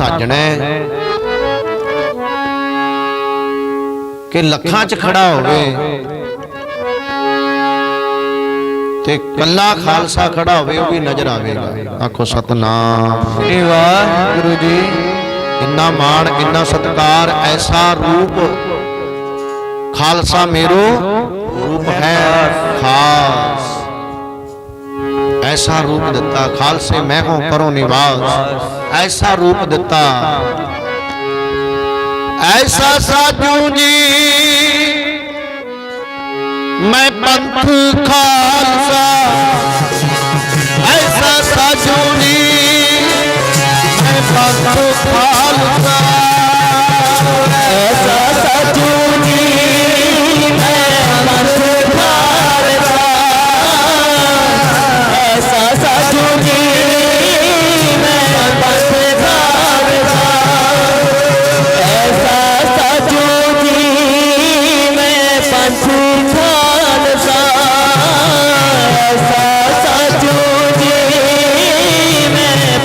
ਸਾਜਣਾ ਕਿ ਲੱਖਾਂ 'ਚ ਖੜਾ ਹੋਵੇ ਤੇ ਕੱਲਾ ਖਾਲਸਾ ਖੜਾ ਹੋਵੇ ਉਹ ਵੀ ਨਜ਼ਰ ਆਵੇਗਾ। ਆਖੋ ਸਤਨਾਮ। ਸ੍ਰੀ ਵਾਹਿਗੁਰੂ ਜੀ। ਇੰਨਾ ਮਾਣ ਇੰਨਾ ਸਤਕਾਰ ਐਸਾ ਰੂਪ ਖਾਲਸਾ ਮੇਰੋ ਰੂਪ ਹੈ। ਖਾਸ। ਐਸਾ ਰੂਪ ਦਿੱਤਾ। ਖਾਲਸੇ ਮੈਂ ਹੋ ਕਰੋ ਨਿਵਾਸ। ਐਸਾ ਰੂਪ ਦਿੱਤਾ। ਐਸਾ ਸਾਜੂ ਜੀ, ਮੈਂ ਪੰਥ ਖਾਲਸਾ। ਐਸਾ ਸਾਜੂ ਜੀ, ਮੈਂ ਪੰਥ ਖਾਲਸਾ। ਐਸਾ ਸਾਜੂ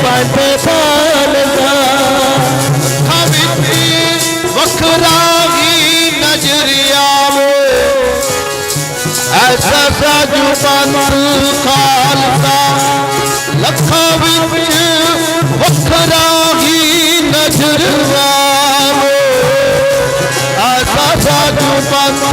ਪੰਥ ਖਾਲਸਾ। ਵਖਰਾ ਹੀ ਨਜ਼ਰ ਆਵੇ। ਐਸਾ ਸਾਜੂ ਪੰਥ ਖਾਲਸਾ, ਲੱਖਾਂ ਵਿੱਚ ਵਖਰਾ ਹੀ ਨਜ਼ਰ ਆਵੇ। ਐਸਾ ਸਾਜੂ ਪੰਥ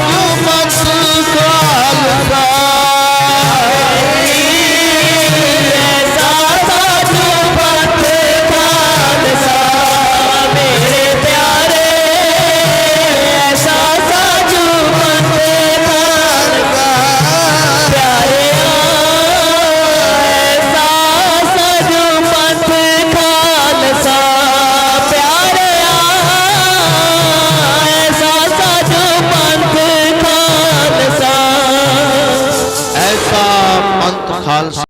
ਸਾਜੂ ਪੰਥ